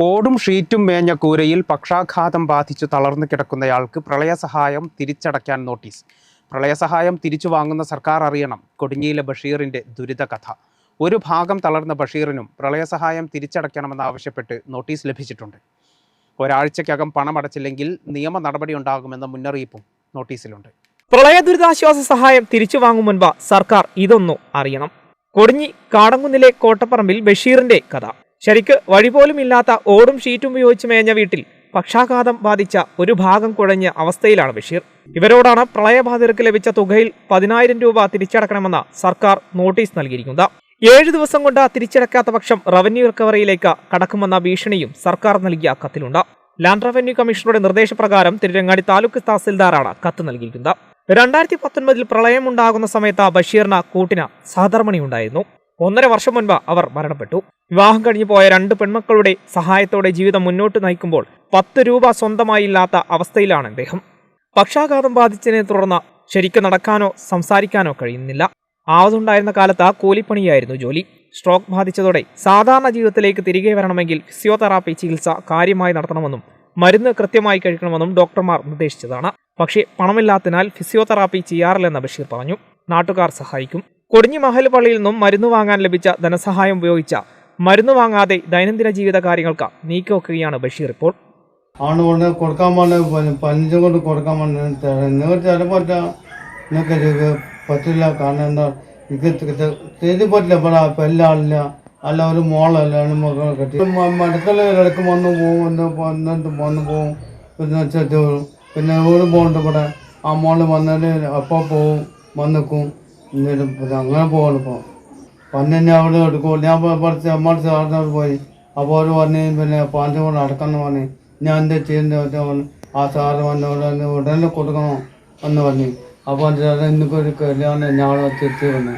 ഓടും ഷീറ്റും മേഞ്ഞ കൂരയിൽ പക്ഷാഘാതം ബാധിച്ച് തളർന്നു കിടക്കുന്നയാൾക്ക് പ്രളയസഹായം തിരിച്ചടയ്ക്കാൻ നോട്ടീസ്. പ്രളയസഹായം തിരിച്ചു വാങ്ങുന്ന സർക്കാർ അറിയണം. കൊടിഞ്ഞിയിലെ ബഷീറിന്റെ ദുരിതകഥ ഒരു ഭാഗം തളർന്ന ബഷീറിനും പ്രളയസഹായം തിരിച്ചടയ്ക്കണമെന്നാവശ്യപ്പെട്ട് നോട്ടീസ് ലഭിച്ചിട്ടുണ്ട്. ഒരാഴ്ചയ്ക്കകം പണമടച്ചില്ലെങ്കിൽ നിയമ നടപടി ഉണ്ടാകുമെന്ന മുന്നറിയിപ്പും നോട്ടീസിലുണ്ട്. പ്രളയ ദുരിതാശ്വാസ സഹായം തിരിച്ചു വാങ്ങും മുൻപ് സർക്കാർ ഇതൊന്നു അറിയണം. കൊടിഞ്ഞി കാടങ്ങുന്നിലെ കോട്ടപ്പറമ്പിൽ ബഷീറിന്റെ കഥ. ശരിക്ക് വഴി പോലും ഇല്ലാത്ത ഓടും ഷീറ്റും ഉപയോഗിച്ച് മേഞ്ഞ വീട്ടിൽ പക്ഷാഘാതം ബാധിച്ച ഒരു ഭാഗം കുഴഞ്ഞ അവസ്ഥയിലാണ് ബഷീർ. ഇവരോടാണ് പ്രളയബാധിതർക്ക് ലഭിച്ച തുകയിൽ പതിനായിരം രൂപ തിരിച്ചടക്കണമെന്ന സർക്കാർ നോട്ടീസ് നൽകിയിരിക്കുന്നത്. ഏഴ് ദിവസം കൊണ്ട് തിരിച്ചടക്കാത്ത പക്ഷം റവന്യൂ റിക്കവറിയിലേക്ക് കടക്കുമെന്ന ഭീഷണിയും സർക്കാർ നൽകിയ കത്തിലുണ്ട്. ലാൻഡ് റവന്യൂ കമ്മീഷണറുടെ നിർദ്ദേശപ്രകാരം തിരുരങ്ങാടി താലൂക്ക് തഹസിൽദാറാണ് കത്ത് നൽകിയിരിക്കുന്നത്. രണ്ടായിരത്തി പത്തൊൻപതിൽ പ്രളയം ഉണ്ടാകുന്ന സമയത്ത് ബഷീറിന് കൂട്ടിന് സഹധർമ്മിണി ഉണ്ടായിരുന്നു ഒന്നര വർഷം മുൻപ് അവർ മരണപ്പെട്ടു. വിവാഹം കഴിഞ്ഞു പോയ രണ്ട് പെൺമക്കളുടെ സഹായത്തോടെ ജീവിതം മുന്നോട്ട് നയിക്കുമ്പോൾ പത്ത് രൂപ സ്വന്തമായി ഇല്ലാത്ത അവസ്ഥയിലാണ് അദ്ദേഹം പക്ഷാഘാതം ബാധിച്ചതിനെ തുടർന്ന് ശരിക്കും നടക്കാനോ സംസാരിക്കാനോ കഴിയുന്നില്ല. ആവതുണ്ടായിരുന്ന കാലത്ത് കൂലിപ്പണിയായിരുന്നു ജോലി. സ്ട്രോക്ക് ബാധിച്ചതോടെ സാധാരണ ജീവിതത്തിലേക്ക് തിരികെ വരണമെങ്കിൽ ഫിസിയോതെറാപ്പി ചികിത്സ കാര്യമായി നടത്തണമെന്നും മരുന്ന് കൃത്യമായി കഴിക്കണമെന്നും ഡോക്ടർമാർ നിർദ്ദേശിച്ചതാണ്. പക്ഷേ പണമില്ലാത്തതിനാൽ ഫിസിയോതെറാപ്പി ചെയ്യാറില്ലെന്ന് ബഷീർ പറഞ്ഞു. നാട്ടുകാർ സഹായിക്കും. കൊടിഞ്ഞി മഹൽ പള്ളിയിൽ നിന്നും മരുന്ന് വാങ്ങാൻ ലഭിച്ച ധനസഹായം ഉപയോഗിച്ച മരുന്ന് വാങ്ങാതെ ദൈനംദിന ജീവിത കാര്യങ്ങൾക്ക് നീക്കിവെക്കുകയാണ് ബഷീർ ഇപ്പോൾ. ആണ് ഒരു പിന്നെ വീട് പോകണ്ട ഇവിടെ. ആ മോൾ വന്നിട്ട് അപ്പം പോവും വന്നിക്കും. എന്നിട്ട് അങ്ങനെ പോകണം ഇപ്പോൾ അവിടെ ഞാൻ പഠിച്ച് അമ്മ അവിടെ പോയി. അപ്പോൾ അവർ പറഞ്ഞ് പിന്നെ പാഞ്ച് കൊണ്ട് അടക്കണം ഞാൻ എന്താ പറഞ്ഞു ആ സാറ് വന്നോട് ഉടനെ കൊടുക്കണോ എന്ന് പറഞ്ഞു. അപ്പോൾ ഒരു കല്യാണം ഞാളെ തിരിച്ചു വന്നു.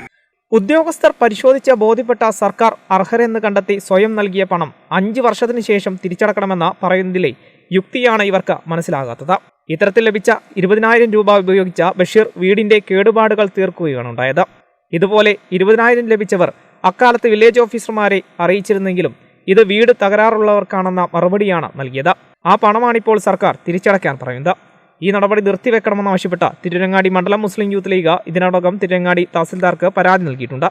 ഉദ്യോഗസ്ഥർ പരിശോധിച്ച് ബോധ്യപ്പെട്ട സർക്കാർ അർഹരെന്ന് കണ്ടെത്തി സ്വയം നൽകിയ പണം അഞ്ച് വർഷത്തിന് ശേഷം തിരിച്ചടക്കണമെന്ന് പറയുന്നതിലെ യുക്തിയാണ് ഇവർക്ക് മനസ്സിലാകാത്തത്. ഇത്തരത്തിൽ ലഭിച്ച ഇരുപതിനായിരം രൂപ ഉപയോഗിച്ച ബഷീർ വീടിന്റെ കേടുപാടുകൾ തീർക്കുകയാണ് ഉണ്ടായത്. ഇതുപോലെ ഇരുപതിനായിരം ലഭിച്ചവർ അക്കാലത്ത് വില്ലേജ് ഓഫീസർമാരെ അറിയിച്ചിരുന്നെങ്കിലും ഇത് വീട് തകരാറുള്ളവർക്കാണെന്ന മറുപടിയാണ് നൽകിയത്. ആ പണമാണിപ്പോൾ സർക്കാർ തിരിച്ചടയ്ക്കാൻ പറയുന്നത്. ഈ നടപടി നിർത്തിവെക്കണമെന്നാവശ്യപ്പെട്ട തിരുരങ്ങാടി മണ്ഡലം മുസ്ലിം യൂത്ത് ലീഗ് ഇതിനോടകം തിരുരങ്ങാടി തഹസിൽദാർക്ക് പരാതി നൽകിയിട്ടുണ്ട്.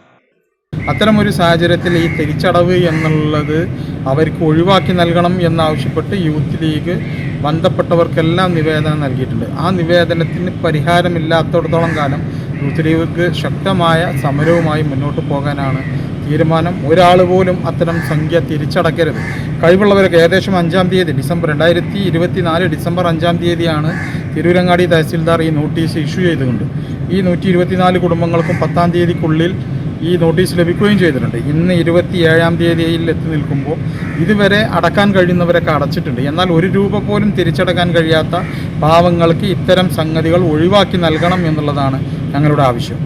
അത്തരമൊരു സാഹചര്യത്തിൽ ഈ തിരിച്ചടവ് എന്നുള്ളത് അവർക്ക് ഒഴിവാക്കി നൽകണം എന്നാവശ്യപ്പെട്ട് യൂത്ത് ലീഗ് ബന്ധപ്പെട്ടവർക്കെല്ലാം നിവേദനം നൽകിയിട്ടുണ്ട്. ആ നിവേദനത്തിന് പരിഹാരമില്ലാത്തടത്തോളം കാലം യൂത്ത് ലീഗ് ശക്തമായ സമരവുമായി മുന്നോട്ട് പോകാനാണ് തീരുമാനം. ഒരാൾ പോലും അത്തരം സംഖ്യ തിരിച്ചടക്കരുത് കഴിവുള്ളവരൊക്കെ ഏകദേശം അഞ്ചാം തീയതി ഡിസംബർ രണ്ടായിരത്തി ഇരുപത്തി നാല് ഡിസംബർ അഞ്ചാം തീയതിയാണ് തിരൂരങ്ങാടി തഹസിൽദാർ ഈ നോട്ടീസ് ഇഷ്യൂ ചെയ്തുകൊണ്ട്. ഈ നൂറ്റി ഇരുപത്തിനാല് കുടുംബങ്ങൾക്കും പത്താം തീയതിക്കുള്ളിൽ ഈ നോട്ടീസ് ലഭിക്കുകയും ചെയ്തിട്ടുണ്ട്. ഇന്ന് ഇരുപത്തി ഏഴാം തീയതിയിൽ എത്തി നിൽക്കുമ്പോൾ ഇതുവരെ അടക്കാൻ കഴിയുന്നവരൊക്കെ അടച്ചിട്ടുണ്ട്. എന്നാൽ ഒരു രൂപ പോലും തിരിച്ചടക്കാൻ കഴിയാത്ത പാവങ്ങൾക്ക് ഇത്തരം സംഗതികൾ ഒഴിവാക്കി നൽകണം എന്നുള്ളതാണ് ഞങ്ങളുടെ ആവശ്യം.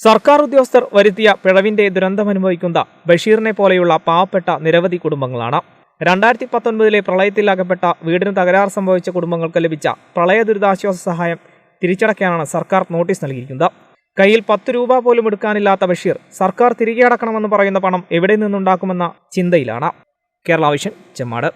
സർക്കാർ ഉദ്യോഗസ്ഥർ വരുത്തിയ പിഴവിന്റെ ദുരന്തമനുഭവിക്കുന്ന ബഷീറിനെ പോലെയുള്ള പാവപ്പെട്ട നിരവധി കുടുംബങ്ങളാണ്. രണ്ടായിരത്തി പത്തൊൻപതിലെ പ്രളയത്തിൽ അകപ്പെട്ട വീടിന് തകരാർ സംഭവിച്ച കുടുംബങ്ങൾക്ക് ലഭിച്ച പ്രളയ ദുരിതാശ്വാസ സഹായം തിരിച്ചടക്കാനാണ് സർക്കാർ നോട്ടീസ് നൽകിയിരിക്കുന്നത്. കയ്യിൽ പത്ത് രൂപ പോലും എടുക്കാനില്ലാത്ത ബഷീർ സർക്കാർ തിരികെ അടക്കണമെന്ന് പറയുന്ന പണം എവിടെ നിന്നുണ്ടാക്കുമെന്ന ചിന്തയിലാണ്. കേരള വിഷൻ ചെമ്മാട്.